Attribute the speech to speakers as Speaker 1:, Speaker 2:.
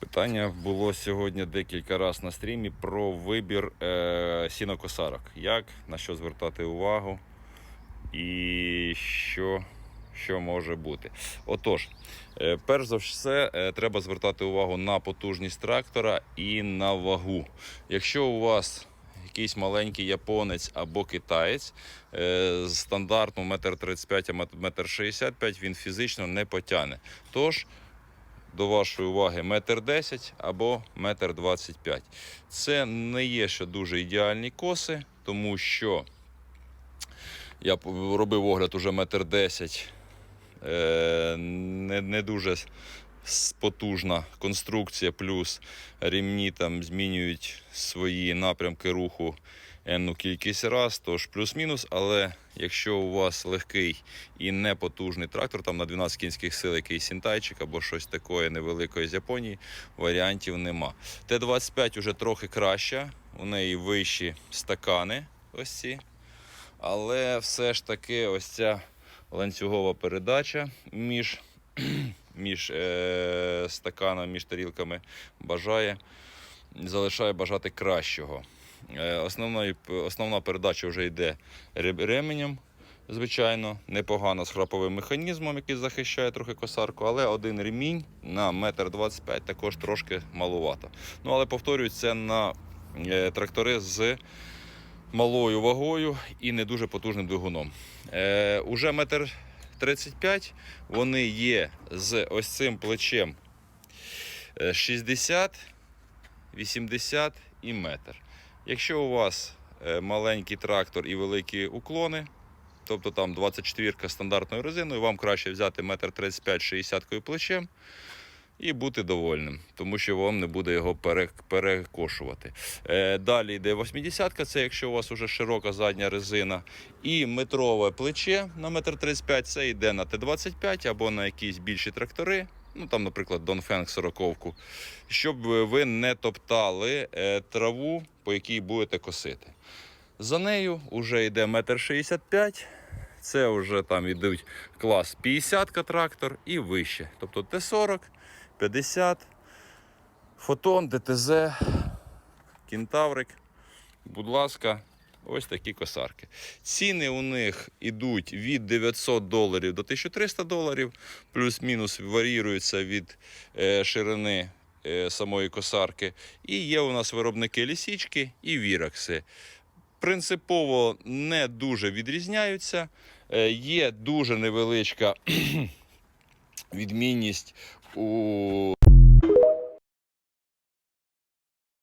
Speaker 1: Питання було сьогодні декілька разів на стрімі про вибір е, сінокосарок. Як, на що звертати увагу і що, що може бути. Отож, е, перш за все, е, треба звертати увагу на потужність трактора і на вагу. Якщо у вас якийсь маленький японець або китаєць е, з стандартно 1,35 м, 1,65 м, він фізично не потягне. Тож, до вашої уваги 1,10 м або 1,25 м. Це не є ще дуже ідеальні коси, тому що я робив огляд уже 1,10 м. Е, не, не дуже потужна конструкція, плюс рівні там змінюють свої напрямки руху енну кількість раз, тож плюс-мінус. Але якщо у вас легкий і непотужний трактор, там на 12 кінських сил якийсь сінтайчик або щось таке невеликої з Японії, варіантів нема. Т-25 вже трохи краща, у неї вищі стакани. Ось ці. Але все ж таки ось ця ланцюгова передача між, між е, стаканом, між тарілками бажає, залишає бажати кращого. Е, основна передача вже йде ременем, звичайно, непогано з храповим механізмом, який захищає трохи косарку, але один ремінь на 1,25 м також трошки малувато. Ну, але повторюю, це на е, трактори з малою вагою і не дуже потужним двигуном. Е, уже метр 35 вони є з ось цим плечем е, 60, 80 і метр. Якщо у вас е, маленький трактор і великі уклони, тобто там 24-ка стандартною резиною, вам краще взяти метр 35 60 плечем і бути довольним, тому що вам не буде його перекошувати. Е, Далі йде 80-ка, це якщо у вас вже широка задня резина. І метрове плече на 1,35 м, це йде на Т-25 або на якісь більші трактори. Ну там, наприклад, Донфенг 40 щоб ви не топтали е, траву, по якій будете косити. За нею вже йде 1,65 м. Це вже там йдуть клас 50 трактор і вище. Тобто Т-40, 50, Фотон, ДТЗ, Кентаврик. Будь ласка, ось такі косарки. Ціни у них йдуть від 900 доларів до 1300 доларів, плюс-мінус варіюються від е, ширини самої косарки. І є у нас виробники лісічки і віракси. Принципово не дуже відрізняються. Е, Є дуже невеличка відмінність у